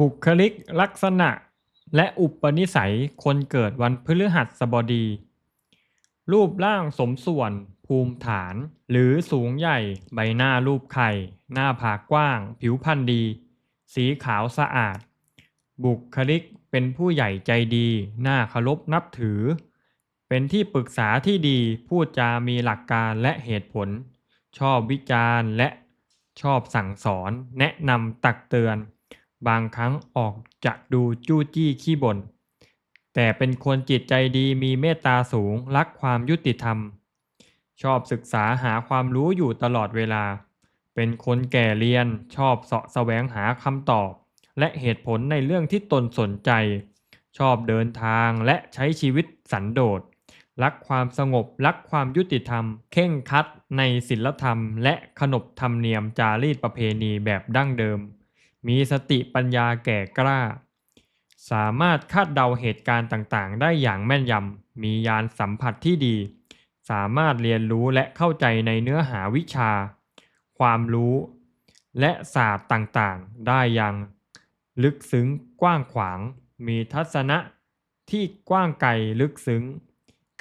บุคลิกลักษณะและอุปนิสัยคนเกิดวันพฤหัสบดี รูปร่างสมส่วน ภูมิฐาน หรือสูงใหญ่ใบหน้ารูปไข่ หน้าผากกว้าง ผิวพรรณดี สีขาวสะอาด บุคลิกเป็นผู้ใหญ่ใจดี น่าเคารพนับถือ เป็นที่ปรึกษาที่ดีพูดจามีหลักการและเหตุผล ชอบวิจารณ์และชอบสั่งสอน แนะนำตักเตือน บางครั้งออกจะดูจู้จี้ขี้บ่น แต่เป็นคนจิตใจดีมีเมตตาสูงรักความยุติธรรม ชอบศึกษาหาความรู้อยู่ตลอดเวลา เป็นคนแก่เรียนชอบเสาะแสวงหาคำตอบ และเหตุผลในเรื่องที่ตนสนใจ ชอบเดินทางและใช้ชีวิตสันโดษ รักความสงบรักความยุติธรรม เข่งคัดในศีลธรรม และขนบธรรมเนียมจารีตประเพณีแบบดั้งเดิม มีสติปัญญาแก่กล้า สามารถคาดเดาเหตุการณ์ต่างๆ ได้อย่างแม่นยำ มียานสัมผัสที่ดี สามารถเรียนรู้และเข้าใจในเนื้อหาวิชา ความรู้ และศาสตร์ต่างๆ ได้อย่างลึกซึ้งกว้างขวาง มีทัศนะที่กว้างไกลลึกซึ้ง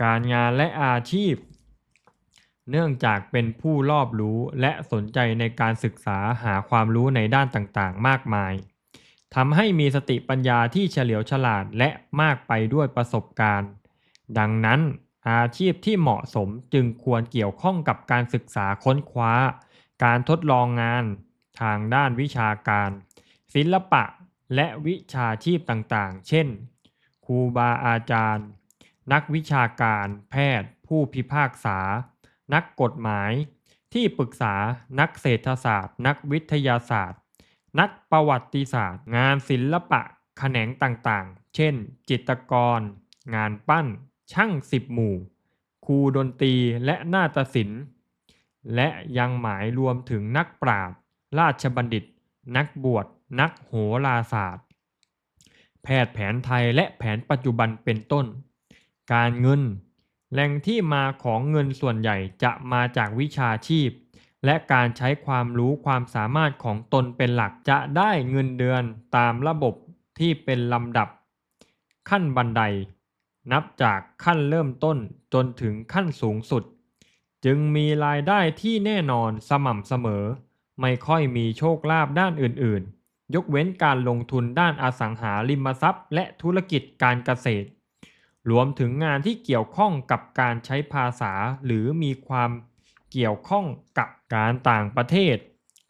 การงานและอาชีพ เนื่องจากเป็นผู้รอบรู้และสนใจในการศึกษาหาความรู้ในด้านต่างๆ มากมายทำให้มีสติปัญญาที่เฉลียวฉลาดและมากไปด้วยประสบการณ์ ดังนั้นอาชีพที่เหมาะสมจึงควรเกี่ยวข้องกับการศึกษาค้นคว้า การทดลองงาน ทางด้านวิชาการ ศิลปะและวิชาชีพต่างๆ เช่น ครูบาอาจารย์ นักวิชาการ แพทย์ ผู้พิพากษา นักกฎหมาย ที่ปรึกษานักเศรษฐศาสตร์ นักวิทยาศาสตร์ นักประวัติศาสตร์ งานศิลปะแขนงต่างๆ เช่น จิตรกร งานปั้น ช่างสิบหมู่ ครูดนตรีและนาฏศิลป์ และยังหมายรวมถึงนักปราชญ์ราชบัณฑิต นักบวช นักโหราศาสตร์ แพทย์แผนไทยและแผนปัจจุบันเป็นต้น การเงิน แหล่งที่มาของเงินส่วนใหญ่จะมาจากวิชาชีพ และการใช้ความรู้ความสามารถของตนเป็นหลักจะได้เงินเดือนตามระบบที่เป็นลำดับ ขั้นบันได นับจากขั้นเริ่มต้นจนถึงขั้นสูงสุด จึงมีรายได้ที่แน่นอนสม่ำเสมอ ไม่ค่อยมีโชคลาภด้านอื่นๆ ยกเว้นการลงทุนด้านอสังหาริมทรัพย์ และธุรกิจการเกษตร รวมถึงงานที่เกี่ยวข้องกับการใช้ภาษา หรือมีความเกี่ยวข้องกับการต่างประเทศ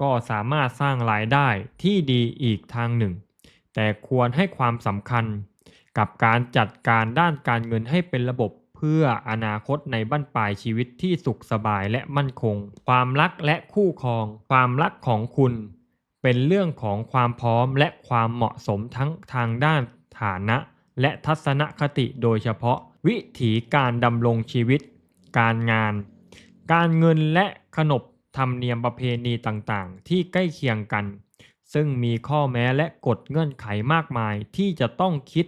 ก็สามารถสร้างรายได้ที่ดีอีกทางหนึ่ง แต่ควรให้ความสำคัญ กับการจัดการด้านการเงินให้เป็นระบบเพื่ออนาคตในบั้นปลายชีวิตที่สุขสบายและมั่นคง ความรักและคู่ครอง ความรักของคุณ เป็นเรื่องของความพร้อมและความเหมาะสมทั้งทางด้านฐานะ และทัศนคติโดยเฉพาะ วิถีการดำรงชีวิต การงาน การเงินและขนบธรรมเนียมประเพณีต่างๆ ที่ใกล้เคียงกัน ซึ่งมีข้อแม้และกฎเงื่อนไขมากมายที่จะต้องคิด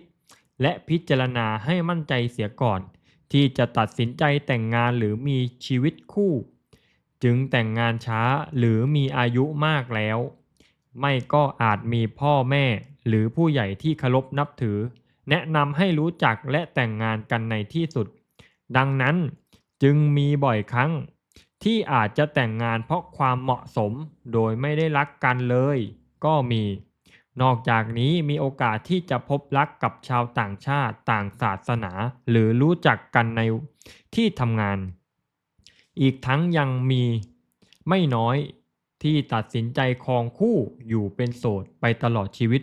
และพิจารณาให้มั่นใจเสียก่อน ที่จะตัดสินใจแต่งงานหรือมีชีวิตคู่ จึงแต่งงานช้าหรือมีอายุมากแล้ว ไม่ก็อาจมีพ่อแม่หรือผู้ใหญ่ที่เคารพนับถือ แนะนำให้รู้จักและแต่งงานกันในที่สุด ดังนั้นจึงมีบ่อยครั้ง ที่อาจจะแต่งงานเพราะความเหมาะสมโดยไม่ได้รักกันเลย ก็มี นอกจากนี้มีโอกาสที่จะพบรักกับชาวต่างชาติต่างศาสนา หรือรู้จักกันในที่ทำงาน อีกทั้งยังมีไม่น้อยที่ตัดสินใจครองคู่อยู่เป็นโสดไปตลอดชีวิต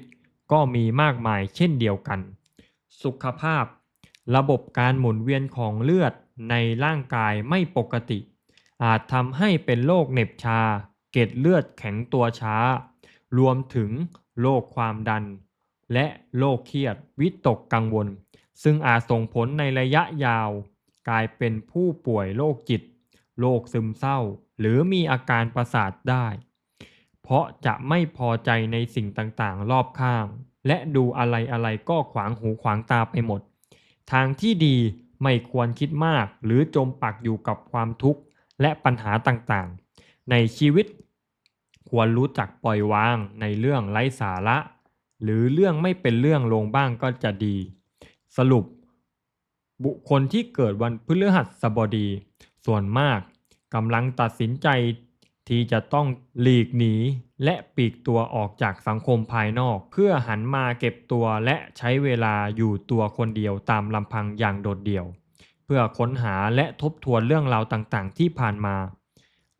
ก็มีมากมายเช่นเดียวกัน สุขภาพ ระบบการหมุนเวียนของเลือดในร่างกายไม่ปกติ อาจทำให้เป็นโรคเหน็บชา เกล็ดเลือดแข็งตัวช้า รวมถึงโรคความดัน และโรคเครียดวิตกกังวล ซึ่งอาจส่งผลในระยะยาว กลายเป็นผู้ป่วยโรคจิต โรคซึมเศร้า หรือมีอาการประสาทได้ เพราะจะไม่พอใจในสิ่งต่างๆ รอบข้าง และดูอะไรๆก็ขวางหูขวางตาไปหมด ทางที่ดีไม่ควรคิดมากหรือจมปักอยู่กับความทุกข์และปัญหาต่างๆ ในชีวิต ควรรู้จักปล่อยวางในเรื่องไร้สาระ หรือเรื่องไม่เป็นเรื่องลงบ้างก็จะดี สรุป บุคคลที่เกิดวันพฤหัสบดี ส่วนมากกำลังตัดสินใจ ที่จะต้องหลีกหนี และปีกตัวออกจากสังคมภายนอก เพื่อหันมาเก็บตัวและใช้เวลาอยู่ตัวคนเดียวตามลำพังอย่างโดดเดี่ยว เพื่อค้นหาและทบทวนเรื่องราวต่างๆ ที่ผ่านมา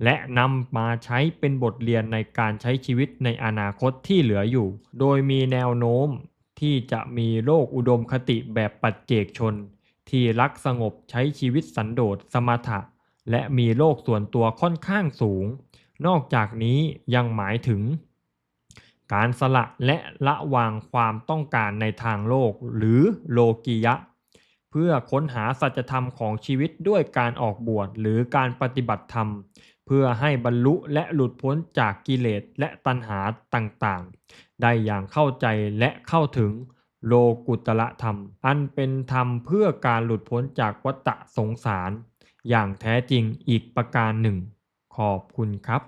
และนำมาใช้เป็นบทเรียนในการใช้ชีวิตในอนาคตที่เหลืออยู่ โดยมีแนวโน้มที่จะมีโลกอุดมคติแบบปัจเจกชน ที่รักสงบใช้ชีวิตสันโดษสมถะ และมีโลกส่วนตัวค่อนข้างสูง นอกจากนี้ยังหมายถึง การสละและละวางความต้องการในทางโลกหรือโลกียะ เพื่อค้นหาสัจธรรมของชีวิตด้วยการออกบวชหรือการปฏิบัติธรรม เพื่อให้บรรลุและหลุดพ้นจากกิเลสและตัณหาต่างๆ ได้อย่างเข้าใจและเข้าถึงโลกุตละธรรม อันเป็นธรรมเพื่อการหลุดพ้นจากวัฏสงสาร อย่างแท้จริงอีกประการหนึ่ง ขอบคุณครับ